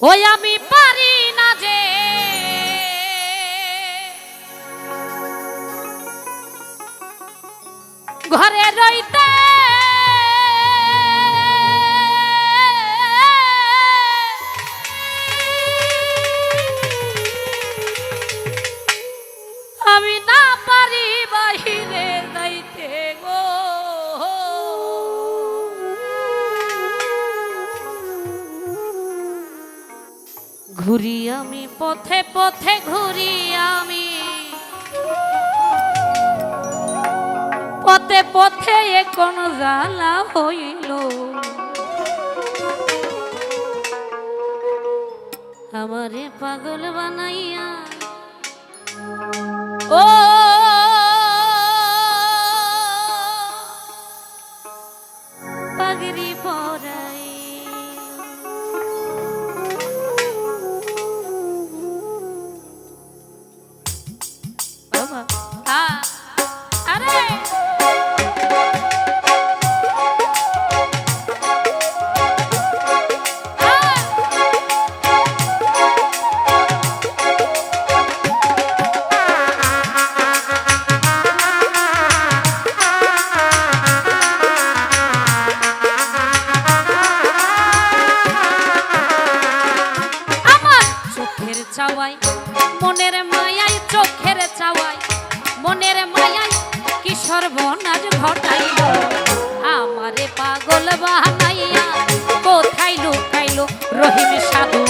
ওই আমি পারি না যে। ঘরে রইতে ঘুরি আমি পথে পথে ঘুরি আমি পথে পথে এ কোন জ্বালা হইল। আমারে পাগল বানাইয়া, ও Bonsoir. সর্বনাশ ঘটাইল আমারে পাগল বাহানাইয়া কোথায় লুকাইল রহিম সাধু?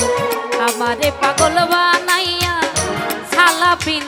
আমারে পাগল বানাইয়া সালা পিন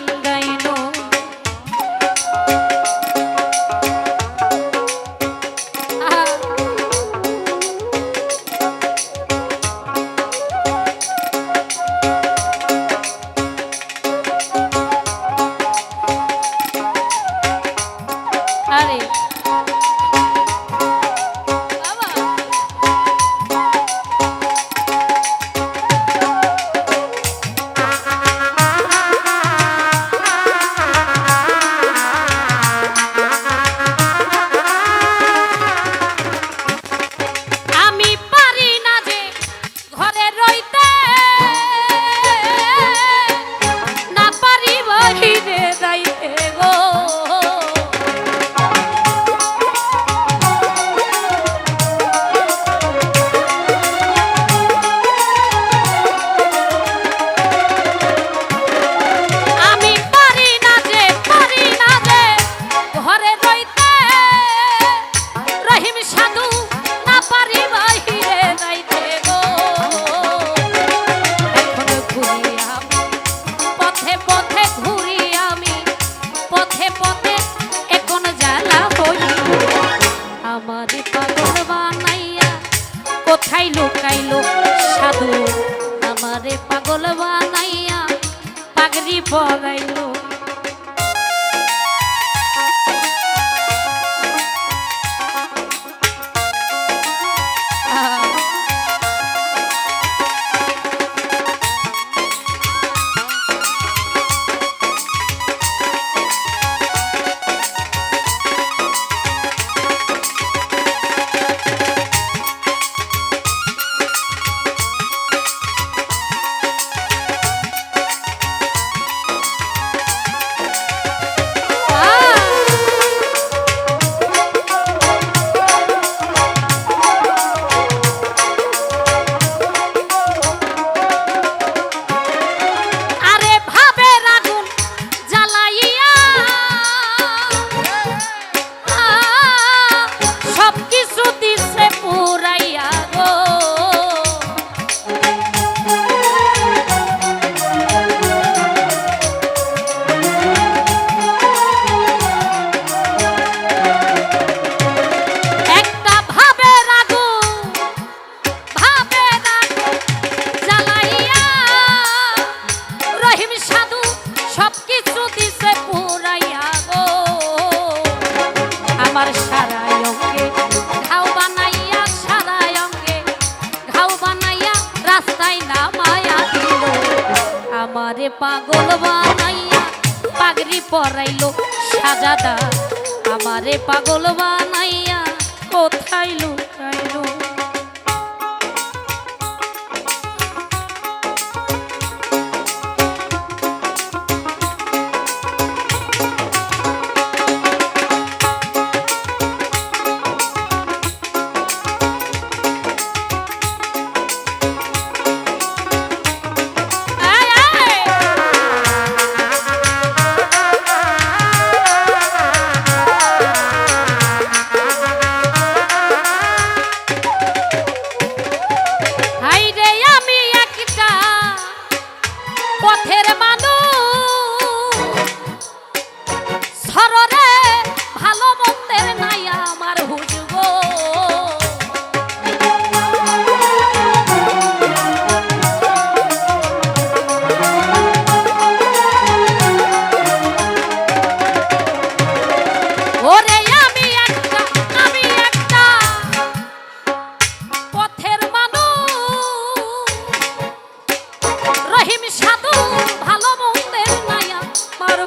বলাইলো আরে পাগল বানাইয়া পাগরি পরাইল সাজাদা। আমারে পাগল বানাইয়া কোথায় লুকাইলো পথের মানুষ